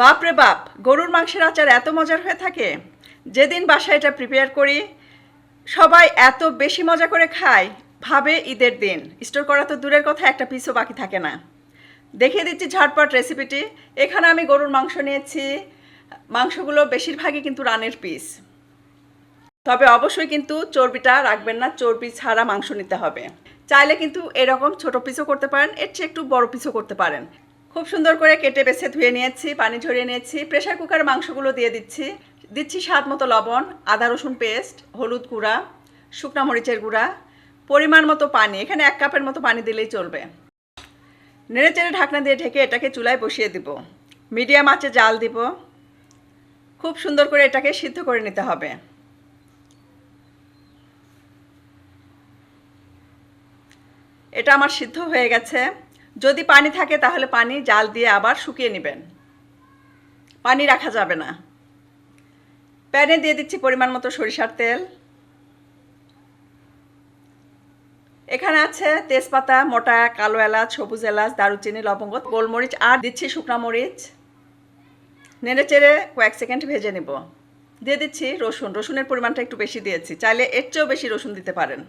বাপরে বাপ, গরুর মাংসের আচার এত মজার হয়ে থাকে। যেদিন বাসায় এটা প্রিপেয়ার করি, সবাই এত বেশি মজা করে খায়, ভাবে ঈদের দিন। স্টোর করা তো দূরের কথা, একটা পিসও বাকি থাকে না। দেখিয়ে দিচ্ছি ঝটপট রেসিপিটি এখানে আমি গরুর মাংস নিয়েছি। মাংসগুলো বেশিরভাগই কিন্তু রানের পিস তবে অবশ্যই কিন্তু চর্বিটা রাখবেন না, চর্বি ছাড়া মাংস নিতে হবে। চাইলে কিন্তু এরকম ছোট পিসও করতে পারেন, এর চেয়ে একটু বড় পিসও করতে পারেন। খুব সুন্দর করে কেটে বেছে ধুয়ে নিয়েছি, পানি ঝরিয়ে নিয়েছি প্রেশার কুকারে মাংসগুলো দিয়ে দিচ্ছি। দিচ্ছি স্বাদ মতো লবণ, আদা, রসুন পেস্ট হলুদ গুঁড়া, শুকনো মরিচের গুঁড়া, পরিমাণ মতো পানি, এখানে এক কাপের মতো পানি দিলেই চলবে। নেড়ে চেড়ে ঢাকনা দিয়ে ঢেকে এটাকে চুলায় বসিয়ে দিব। মিডিয়াম আঁচে জাল দিব। খুব সুন্দর করে এটাকে সিদ্ধ করে নিতে হবে। এটা আমার সিদ্ধ হয়ে গেছে। যদি পানি থাকে তাহলে পানি জাল দিয়ে আবার শুকিয়ে নেবেন। পানি রাখা যাবে না। প্যানে দিয়ে দিচ্ছি পরিমাণ মতো সরিষার তেল। এখানে আছে তেজপাতা, মোটা, কালো এলাচ, সবুজ এলাচ, দারুচিনি, লবঙ্গ, গোলমরিচ, আর দিচ্ছি শুকনা মরিচ। নেড়ে চেড়ে কয়েক সেকেন্ড ভেজে নেব। দিয়ে দিচ্ছি রসুন। রসুনের পরিমাণটা একটু বেশি দিয়েছি, চাইলে এর চেয়েও বেশি রসুন দিতে পারেন।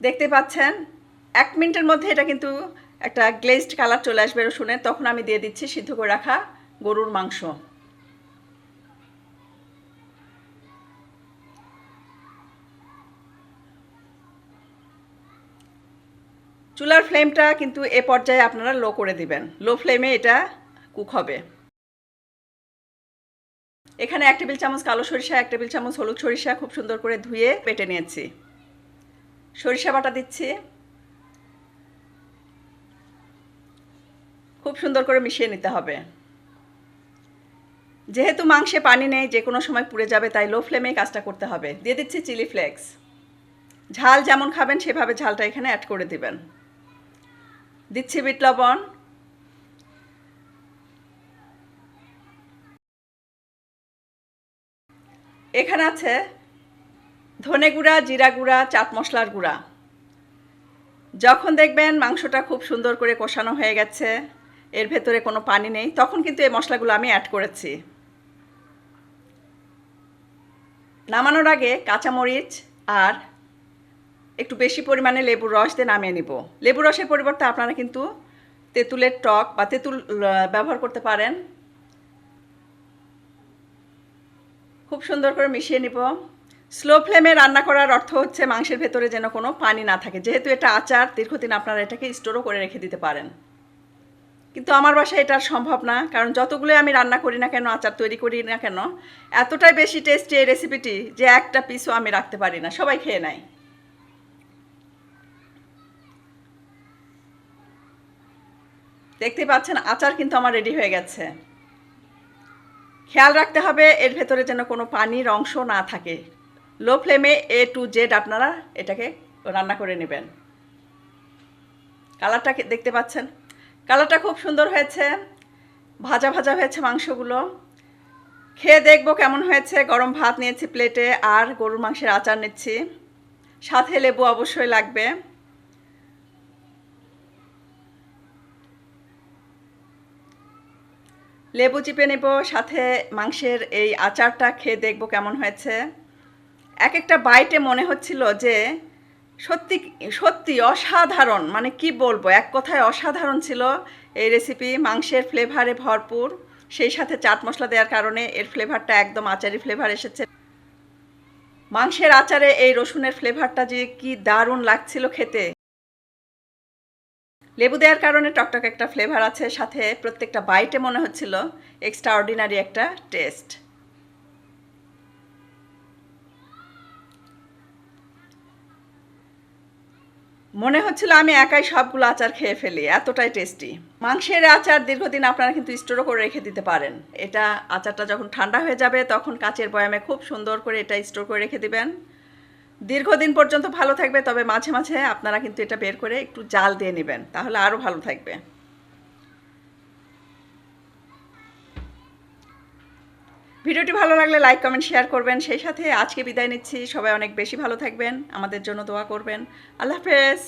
দেখতে পাচ্ছেন? এক মিনিটের মধ্যে এটা কিন্তু একটা গ্লেজড কালার চলে আসবে রসুনের, তখন আমি দিয়ে দিচ্ছি সিদ্ধ করে রাখা গরুর মাংস। চুলার ফ্লেমটা কিন্তু এ পর্যায়ে আপনারা লো করে দিবেন। লো ফ্লেমে এটা কুক হবে। এখানে এক টেবিল চামচ কালো সরিষা, এক টেবিল চামচ হলুদ সরিষা খুব সুন্দর করে ধুয়ে পেটে নিয়েছি। সরিষা বাটা দিচ্ছি। খুব সুন্দর করে মিশিয়ে নিতে হবে। যেহেতু মাংসে পানি নেই, যে কোনো সময় পুড়ে যাবে, তাই লো ফ্লেমে কাজটা করতে হবে। দিয়ে দিচ্ছি চিলি ফ্লেক্স ঝাল যেমন খাবেন, সেভাবে ঝালটা এখানে অ্যাড করে দিবেন। দিচ্ছি বিট লবণ। এখানে আছে ধনে গুঁড়া, জিরা গুঁড়া, চাট মশলার গুঁড়া। যখন দেখবেন মাংসটা খুব সুন্দর করে কষানো হয়ে গেছে এর ভেতরে কোনো পানি নেই। তখন কিন্তু এই মশলাগুলো আমি অ্যাড করেছি। নামানোর আগে কাঁচামরিচ আর একটু বেশি পরিমাণে লেবুর রস দিয়ে নামিয়ে নিব। লেবুর রসের পরিবর্তে আপনারা কিন্তু তেঁতুলের টক বা তেঁতুল ব্যবহার করতে পারেন। খুব সুন্দর করে মিশিয়ে নিব। স্লো ফ্লেমে রান্না করার অর্থ হচ্ছে মাংসের ভেতরে যেন কোনো পানি না থাকে। যেহেতু এটা আচার, দীর্ঘদিন আপনারা এটাকে স্টোরও করে রেখে দিতে পারেন। কিন্তু আমার বাসায় এটা সম্ভব না, কারণ যতগুলো আমি রান্না করি না কেন, আচার তৈরি করি না কেন, এতটাই বেশি টেস্টি এই রেসিপিটি যে একটা পিসও আমি রাখতে পারি না, সবাই খেয়ে নেয়। দেখতে পাচ্ছেন, আচার কিন্তু আমার রেডি হয়ে গেছে। খেয়াল রাখতে হবে, এর ভেতরে যেন কোনো পানির অংশ না থাকে। লো ফ্লেমে এ টু জেড আপনারা এটাকে রান্না করে নেবেন। কালারটা দেখতে পাচ্ছেন? কালারটা খুব সুন্দর হয়েছে। ভাজা ভাজা হয়েছে মাংসগুলো। খেয়ে দেখব কেমন হয়েছে। গরম ভাত নিয়েছি প্লেটে আর গরুর মাংসের আচার নিচ্ছি। সাথে লেবু অবশ্যই লাগবে। লেবু চিপে নেব, সাথে মাংসের এই আচারটা খেয়ে দেখব কেমন হয়েছে। এক একটা বাইটে মনে হচ্ছিল যে সত্যি সত্যি অসাধারণ। মানে কি বলব, এক কথায় অসাধারণ ছিল এই রেসিপি মাংসের ফ্লেভারে ভরপুর। সেই সাথে চাট মশলা দেওয়ার কারণে এর ফ্লেভারটা একদম আচারি ফ্লেভার এসেছে। মাংসের আচারে এই রসুনের ফ্লেভারটা যে কি দারুণ লাগছিল খেতে। লেবু দেওয়ার কারণে টকটক একটা ফ্লেভার আছে, সাথে প্রত্যেকটা বাইটে মনে হচ্ছিল এক্সট্রা অর্ডিনারি একটা টেস্ট মনে হচ্ছিল আমি একাই সবগুলো আচার খেয়ে ফেলি, এতটাই টেস্টি মাংসের আচার দীর্ঘদিন আপনারা কিন্তু স্টোরও করে রেখে দিতে পারেন। এটা আচারটা যখন ঠান্ডা হয়ে যাবে, তখন কাচের বয়ামে খুব সুন্দর করে এটা স্টোর করে রেখে দিবেন। দীর্ঘদিন পর্যন্ত ভালো থাকবে, তবে মাঝে মাঝে আপনারা কিন্তু এটা বের করে একটু জাল দিয়ে নেবেন, তাহলে আরও ভালো থাকবে। ভিডিওটি ভালো লাগলে লাইক, কমেন্ট, শেয়ার করবেন। সেই সাথে আজকে বিদায় নিচ্ছি। সবাই অনেক বেশি ভালো থাকবেন। আমাদের জন্য দোয়া করবেন। আল্লাহ হাফেজ।